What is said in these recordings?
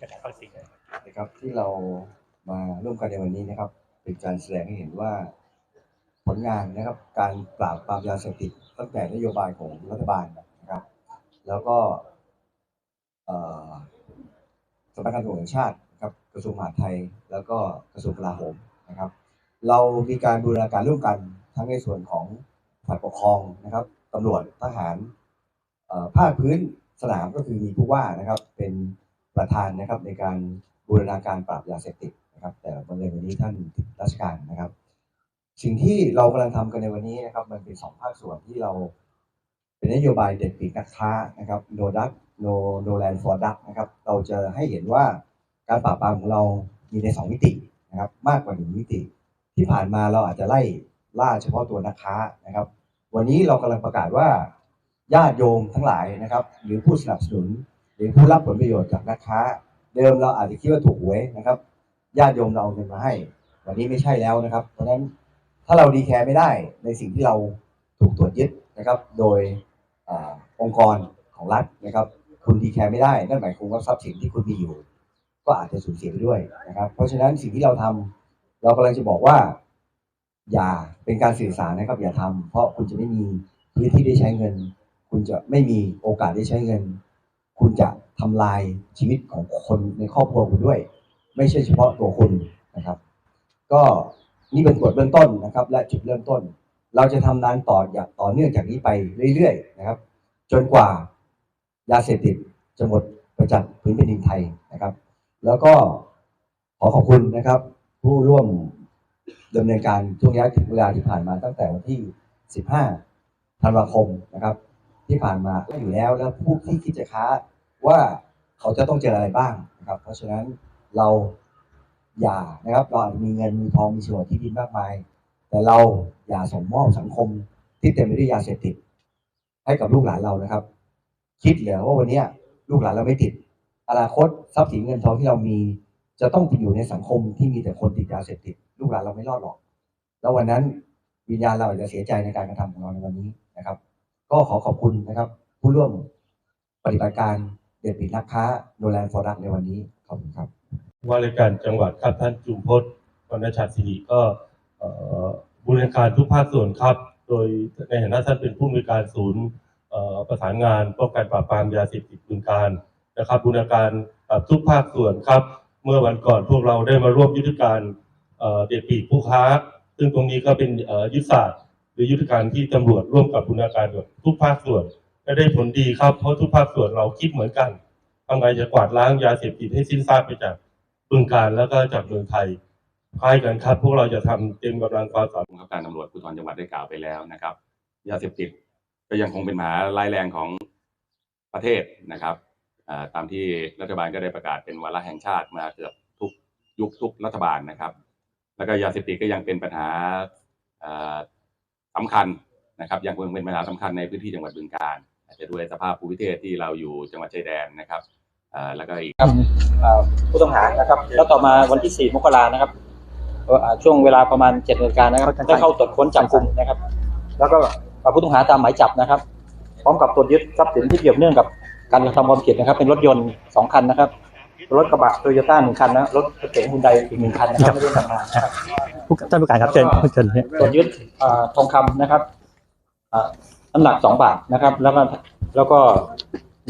กระจายวัคซีนนะครับที่เรามาร่วมกันในวันนี้นะครับ เป็นการแสดงให้เห็นว่า ผลงานนะครับการปราบปรามยาเสพติดตั้งแต่นโยบายของรัฐบาลนะครับ แล้วก็สำนักงานตำรวจแห่งชาติครับกระทรวงมหาดไทย แล้วก็กระทรวงกลาโหมนะครับ เรามีการบูรณาการร่วมกันทั้งในส่วนของฝ่ายปกครองนะครับตำรวจทหารภาคพื้นสนามก็คือมีผู้ว่านะครับเป็น ประธานนะครับในการบูรณาการปราบยาเสพติดนะครับ แต่บังเอิญวันนี้ท่านติดราชการนะครับ สิ่งที่เรากำลังทำกันในวันนี้นะครับ มันเป็นสองภาคส่วนที่เราเป็นนโยบายเด็ดปีกนักค้านะครับ no duck no no land for duck นะครับเราจะให้เห็นว่าการปราบปรามของเรามีในสองมิตินะครับ มากกว่าหนึ่งมิติ ที่ผ่านมาเราอาจจะไล่ล่าเฉพาะตัวนักค้านะครับ วันนี้เรากำลังประกาศว่าญาติโยมทั้งหลายนะครับ หรือผู้สนับสนุน หรือผู้รับผลประโยชน์จากนักค้า เดิมเราอาจจะคิดว่าถูกหวยนะครับญาติโยมเราเอาเงินมาให้ วันนี้ไม่ใช่แล้วนะครับ เพราะฉะนั้นถ้าเราดีแคร์ไม่ได้ในสิ่งที่เราถูกตรวจยึดนะครับ โดยอองค์กรของรัฐนะครับ คุณดีแคร์ไม่ได้นั่นหมายความว่าทรัพย์สินที่คุณมีอยู่ ก็อาจจะสูญเสียไปด้วยนะครับ เพราะฉะนั้นสิ่งที่เราทำเรากำลังจะบอกว่า อย่าเป็นการสื่อสารนะครับ อย่าทำเพราะคุณจะไม่มีพื้นที่ได้ใช้เงิน คุณจะไม่มีโอกาสได้ใช้เงิน คุณจะทำลายชีวิตของคนในครอบครัวคุณด้วย ไม่ใช่เฉพาะตัวคุณนะครับ ก็นี่เป็นกฎเบื้องต้นนะครับ และจุดเริ่มต้น เราจะทำนานต่ออย่างต่อเนื่องจากนี้ไปเรื่อยๆนะครับ จนกว่ายาเสพติดจะหมดไปจากพื้นแผ่นดินไทยนะครับ แล้วก็ขอขอบคุณนะครับ ผู้ร่วมดำเนินการช่วงระยะเวลาที่ผ่านมาตั้งแต่วันที่ 15 ธันวาคมนะครับ ที่ผ่านมาก็อยู่แล้วแล้วผู้ที่คิดจะค้าว่าเขาจะต้องเจออะไรบ้างนะครับ เพราะฉะนั้นเราอย่านะครับเรามีเงินมีทองมีโฉนดที่ดินมากมาย แต่เราอย่าส่งมอบสังคมที่เต็มไปด้วยยาเสพติด ให้กับลูกหลานเรานะครับ คิดเหรอว่าวันนี้ลูกหลานเราไม่ติด อนาคตทรัพย์สินเงินทองที่เรามีจะต้องไปอยู่ในสังคมที่มีแต่คนติดยาเสพติด ลูกหลานเราไม่รอดหรอก แล้ววันนั้นวิญญาณเราอาจจะเสียใจในการกระทำของเราในวันนี้นะครับ ก็ขอขอบคุณนะครับ ผู้ร่วมปฏิบัติการเด็ดปิดนักค้าโนแลนฟอร์ดัในวันนี้ขอบคุณครับว่าราชการจังหวัดครับท่านจุมพจน์วรรณชาติศิริก็บูรณาการทุกภาคส่วนครับ โดยในฐานะท่านเป็นผู้อำนวยการศูนย์ประสานงานป้องกันปราบปรามยาเสพติดบึงการนะครับบูรณาการทุกภาคส่วนครับ เมื่อวันก่อนพวกเราได้มาร่วมยุทธการเอ่อด็ดปีกผู้ค้า ซึ่งตรงนี้ก็เป็นยุทธศาสตร์ รือยุทธการที่ตำรวจร่วมกับบูรณาการทุกภาคส่วนและได้ผลดีครับเพราะทุกภาคส่วนเราคิดเหมือนกันทำไงจะกวาดล้างยาเสพติดให้สิ้นซากไปจากบึงการแล้วก็จากเมืองไทยคล้ายกันครับ พวกเราจะทำเต็มกำลังความสามารถผู้บังการตำรวจภูธรจังหวัดได้กล่าวไปแล้วนะครับยาเสพติดก็ยังคงเป็นปัญหาร้ายแรงของประเทศนะครับตามที่รัฐบาลก็ได้ประกาศเป็นวาระแห่งชาติมาเกือบทุกยุคทุกรัฐบาลนะครับ แล้วก็ยาเสพติดก็ยังเป็นปัญหา อ่าสำคัญนะครับยังคงเป็นปัญหาสำคัญในพื้นที่จังหวัดบึงกาฬอาจจะด้วยสภาพภูมิประเทศที่เราอยู่จังหวัดชายแดนนะครับอ่าแล้วก็อีกเอ่อผู้ต้องหานะครับ แล้วต่อมาวันที่ 4 มกรานะครับเอ่อช่วงเวลาประมาณ7นาฬิกานะครับได้เข้าตรวจค้นจับกลุ่มนะครับ แล้วก็เอาผู้ต้องหาตามหมายจับนะครับ พร้อมกับตรวจยึดทรัพย์สินที่เกี่ยวเนื่องกับการกระทำความผิดนะครับ เป็นรถยนต์สองคันนะครับ รถกระบะโตโยต้าหนึ่งคันนะรถเก๋งฮุนไดอีกหนึ่งคันนะครับไม่ได้ทำงานนะครับผู้ท่านผู้การครับเชิญเชิญตรวจยึดเอ่อทองคำนะครับเอ่อน้ำหนักสองบาทนะครับ แล้วก็แล้วก็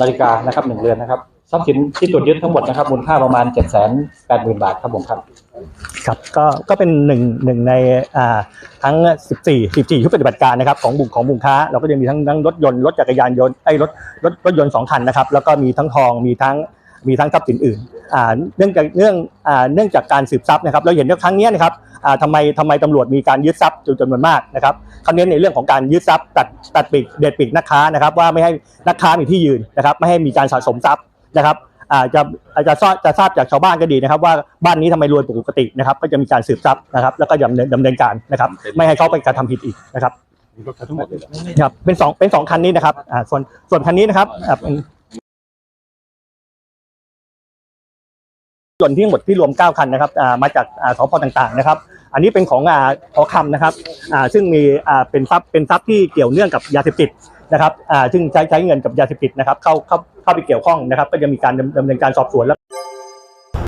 นาฬิกานะครับหนึ่งเรือนนะครับทรัพย์สินที่ตรวจยึดทั้งหมดนะครับมูลค่าประมาณเจ็ดแสนแปดหมื่นบาทครับผมครับครับก็ก็เป็นหนึ่งหนึ่งในอ่าทั้ง 14 14ชุดปฏิบัติการนะครับของบุกของบุกค้า เราก็จะมีทั้งทั้งรถยนต์รถจักรยานยนต์ไอ้ยรถรถรถยนต์สองคันนะครับแล้วก็มีทั้งทองมีทั้ง มีทั้งทรัพย์สินอื่นอ่าเนื่องจากเนื่องอ่าเนื่องจากการสืบทรัพย์นะครับเราเห็นว่าครั้งเนี้ยนะครับอ่าทำไมทำไมตำรวจมีการยึดทรัพย์จำนวนมากนะครับเขาเน้นในเรื่องของการยึดทรัพย์ตัดตัดปีกเด็ดปีกนักค้านะครับว่าไม่ให้นักค้ามีที่ยืนนะครับไม่ให้มีการสะสมทรัพย์นะครับอาจจะอาจจะทราบจะทราบจากชาวบ้านก็ดีนะครับ ว่าบ้านนี้ทำไมรวยปกตินะครับก็จะมีการสืบทรัพย์นะครับแล้วก็ดำเนินดำเนินการนะครับไม่ให้เขาไปกระทำผิดอีกนะครับครับเป็นสองเป็นสองคันนี้นะครับอ่าส่วนส่วนคันนี้นะครับอ่า ยนส่วนที่หมดที่รวม 9 คันนะครับมาจากสพต่างๆนะครับ อันนี้เป็นของขอคำนะครับซึ่งมีเป็นทรัพย์เป็นทรัพย์ที่เกี่ยวเนื่องกับยาเสพติดนะครับซึ่งใช้ใช้เงินกับยาเสพติดนะครับเข้าเข้าเข้าไปเกี่ยวข้องนะครับ ก็จะมีการดำดำเนินการสอบสวนแล้ว